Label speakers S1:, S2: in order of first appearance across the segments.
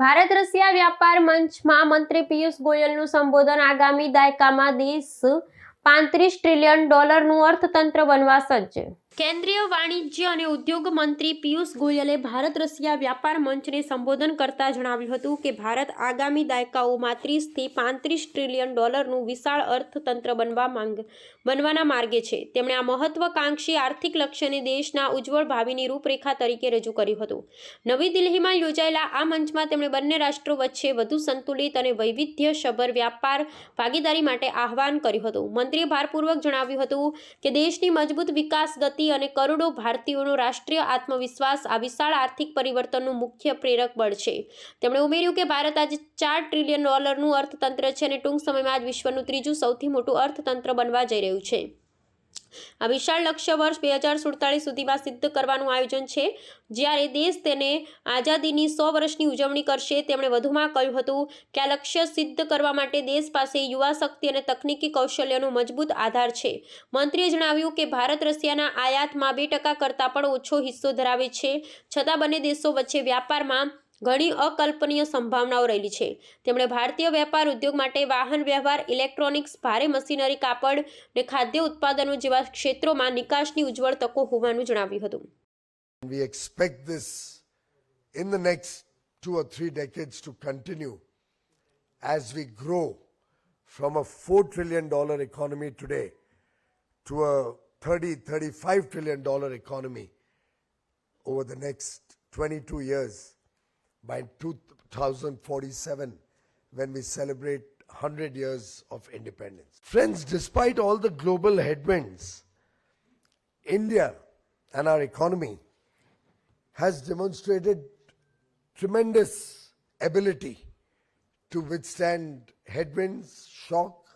S1: Bharat Russia વ્યાપાર મંચમાં મંત્રી પિયુષ ગોયલનું સંબોધન આગામી દાયકામાં દેશ પાંત્રીસ ટ્રિલિયન ડોલરનું અર્થતંત્ર બનવા સજ્જ. કેન્દ્રીય વાણિજ્ય અને ઉદ્યોગ મંત્રી પિયુષ ગોયલે ભારત રશિયા વ્યાપાર મંચને સંબોધન કરતા જણાવ્યું હતું કે ભારત આગામી દાયકાઓમાં ત્રીસથી પાંત્રીસ ટ્રિલિયન ડોલરનું વિશાળ અર્થતંત્ર બનવા માંગ, બનવાના માર્ગે છે. તેમણે આ મહત્વકાંક્ષી આર્થિક લક્ષ્યને દેશના ઉજ્જવળ ભાવિની રૂપરેખા તરીકે રજૂ કર્યું હતું. નવી દિલ્હીમાં યોજાયેલા આ મંચમાં તેમણે બંને રાષ્ટ્રો વચ્ચે વધુ સંતુલિત અને વૈવિધ્યસભર વ્યાપાર ભાગીદારી માટે આહવાન કર્યું હતું. મંત્રીએ ભારપૂર્વક જણાવ્યું હતું કે દેશની મજબૂત વિકાસ ગતિ અને કરોડો ભારતીયોનો રાષ્ટ્રીય આત્મવિશ્વાસ આ વિશાળ આર્થિક પરિવર્તનનું મુખ્ય પ્રેરક બળ છે. તેમણે ઉમેર્યું કે ભારત આજે ચાર ટ્રિલિયન ડોલરનું અર્થતંત્ર છે અને ટૂંક સમયમાં આજ વિશ્વનું ત્રીજું સૌથી મોટું અર્થતંત્ર બનવા જઈ રહ્યું છે. આ વિશાળ લક્ષ્ય વર્ષ બે હજાર સુડતાલીસ સુધીમાં સિદ્ધ કરવાનું આયોજન છે. જ્યારે દેશ તેને આઝાદીની સો વર્ષની ઉજવણી કરશે, તેમણે વધુમાં કહ્યું હતું કે આ લક્ષ્ય સિદ્ધ કરવા માટે દેશ પાસે યુવા શક્તિ અને તકનીકી કૌશલ્યનો મજબૂત આધાર છે. મંત્રીએ જણાવ્યું કે ભારત રશિયાના આયાતમાં બે ટકા કરતાં પણ ઓછો હિસ્સો ધરાવે છે. છતાં બંને દેશો વચ્ચે વ્યાપારમાં ઘણી અકલ્પનીય સંભાવનાઓ રહેલી છે તેમણે ભારતીય વેપાર ઉદ્યોગ માટે વાહન વ્યવહાર ઇલેક્ટ્રોનિક્સ ભારે મશીનરી કાપડ અને ખાદ્ય ઉત્પાદનો જેવા ક્ષેત્રોમાં નિકાસની ઉજ્જવળ તકો હોવાનું જણાવ્યું હતું
S2: We expect this in the next two or three decades to continue as we grow from a $4 trillion economy today to a 30, 35 trillion dollar economy over the next 22 years by 2047 when we celebrate 100 years of independence. Friends, despite all the global headwinds, India and our economy has demonstrated tremendous ability to withstand headwinds, shock,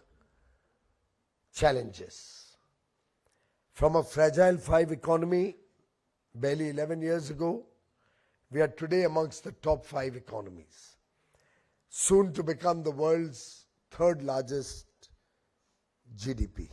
S2: challenges. From a fragile five economy barely 11 years ago, we are today amongst the top five economies, soon to become the world's third largest GDP.